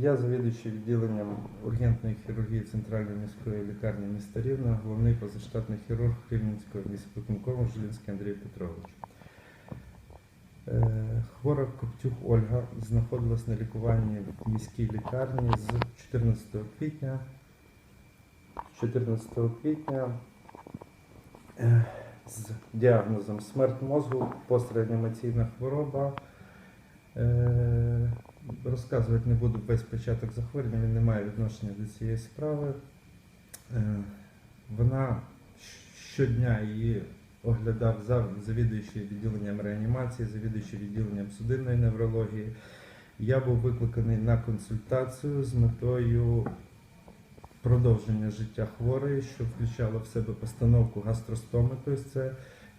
Я завідуючий відділенням ургентної хірургії Центральної міської лікарні міста Рівного, головний позаштатний хірург Рівненського міськвиконкому Жилінський Андрій Петрович. Е, Хвора Коптюк Ольга знаходилась на лікуванні в міській лікарні з 14 квітня. 14 квітня е, з діагнозом смерть мозку, постреанімаційна хвороба. Розказувати не буду весь початок захворювання, він не має відношення до цієї справи. Е, Вона щодня її оглядав зав- завідуючий відділенням реанімації, завідуючий відділенням судинної неврології. Я був викликаний на консультацію з метою продовження життя хворої, що включало в себе постановку гастростоми, тобто це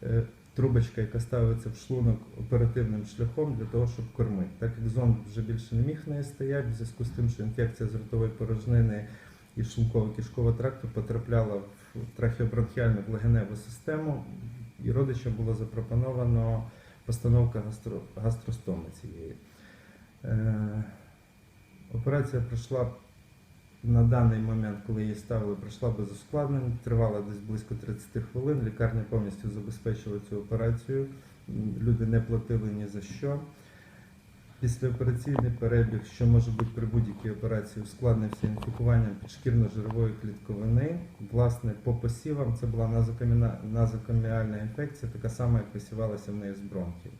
е, трубочка, яка ставиться в шлунок оперативним шляхом для того, щоб кормити. Так як зонд вже більше не міг неї стояти, в зв'язку з тим, що інфекція з ротової порожнини і шлунково-кишкового тракту потрапляла в трахеобронхіальну в легеневу систему, і родичам було запропоновано постановка гастро, гастростоми цієї. Е, операція пройшла на даний момент, коли її ставили, пройшла без ускладнень, тривала десь близько 30 хвилин. Лікарня повністю забезпечила цю операцію. Люди не платили ні за що. Післяопераційний перебіг, що може бути при будь-якій операції, ускладнився інфікуванням підшкірно-жирової клітковини. Власне, по посівам це була назокаміальна інфекція, така сама, як висівалася в неї з бронхів.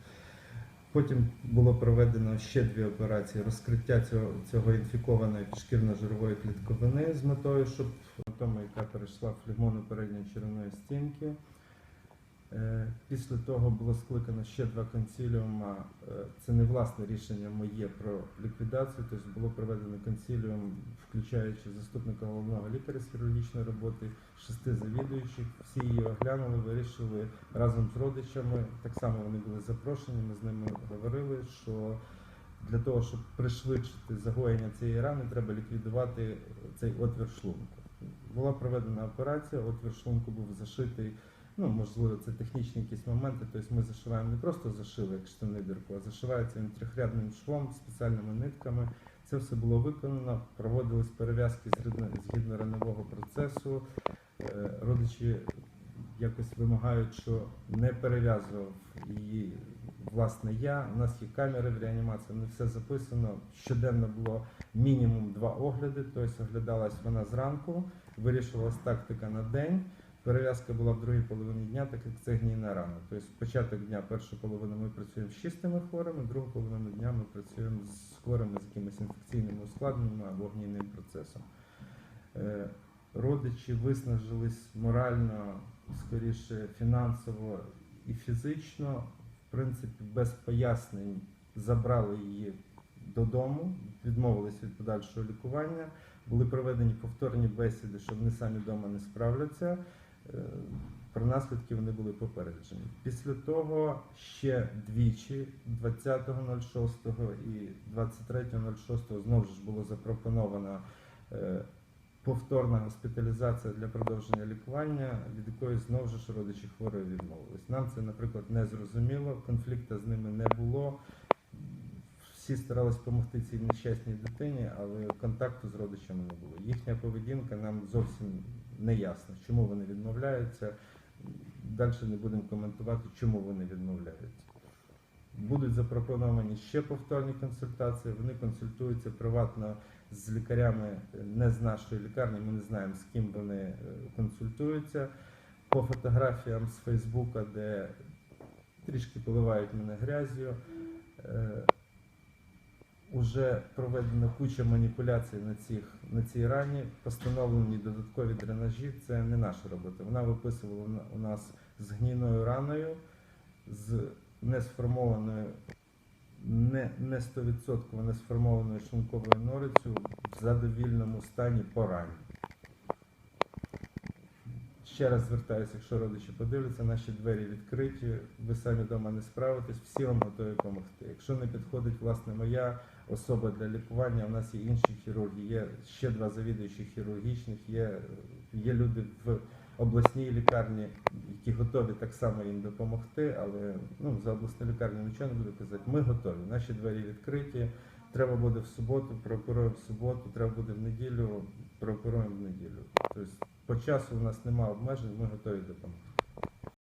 Потім було проведено ще дві операції розкриття цього, цього інфікованої підшкірно-жирової клітковини з метою, щоб тому, яка перейшла в флегмону передньої черевної стінки. Е, Після того було скликано ще два консіліума. Е, Це не власне рішення моє про ліквідацію. Тобто було проведено консіліум, включаючи заступника головного лікаря з хірургічної роботи, шести завідуючих. Всі її оглянули, вирішили разом з родичами. Так само вони були запрошені. Ми з ними говорили, що для того, щоб пришвидшити загоєння цієї рани, треба ліквідувати цей отвір шлунку. Була проведена операція, отвір шлунку був зашитий. Ну, можливо, це технічні якісь моменти. Тобто ми зашиваємо не просто зашили, як штани дирку, а зашивається він трьохрядним швом, спеціальними нитками. Це все було виконано, проводились перев'язки згідно, раневого процесу. Е, Родичі якось вимагають, що не перев'язував її власне я. У нас є камери в реанімації, не все записано. Щоденно було мінімум два огляди, тобто оглядалась вона зранку, вирішувалась тактика на день. Перев'язка була в другій половині дня, так як це гнійна рана. Тобто початок дня, першу половину ми працюємо з чистими хворими, другу половину дня ми працюємо з хворими з якимись інфекційними ускладненнями або гнійним процесом. Е, Родичі виснажились морально, скоріше фінансово і фізично. В принципі, без пояснень забрали її додому, відмовились від подальшого лікування. Були проведені повторні бесіди, що вони самі вдома не справляться. Е, Про наслідки вони були попереджені. Після того ще двічі, 20.06 і 23.06 знову ж було запропоновано е, повторна госпіталізація для продовження лікування, від якої знову ж родичі хворої відмовились. Нам це, наприклад, не зрозуміло, конфлікту з ними не було. Всі старались допомогти цій нещасній дитині, але контакту з родичами не було. Їхня поведінка нам зовсім не ясна, чому вони відмовляються. Далі не будемо коментувати, чому вони відмовляються. Будуть запропоновані ще повторні консультації. Вони консультуються приватно з лікарями е, не з нашої лікарні. Ми не знаємо, з ким вони е, консультуються. По фотографіям з Фейсбука, де трішки поливають мене грязю. Уже проведена куча маніпуляцій на, цих, на цій рані, постановлені додаткові дренажі. Це не наша робота. Вона виписувала у нас з гнійною раною, з несформованою, не, не 100% не сформованою шлунковою норицю в задовільному стані по рані. Ще раз звертаюся, якщо родичі подивляться, наші двері відкриті, ви самі вдома не справитесь, всі вам готові допомогти. Якщо не підходить власне моя особа для лікування, у нас є інші хірурги, є ще два завідуючі хірургічних, є, є люди в обласній лікарні, які готові так само їм допомогти, але ну, за обласну лікарню нічого не буду казати. Ми готові, наші двері відкриті. Треба буде в суботу, прооперуємо в суботу, треба буде в неділю, прооперуємо в неділю. Тобто по часу у нас немає обмежень, ми готові допомогти.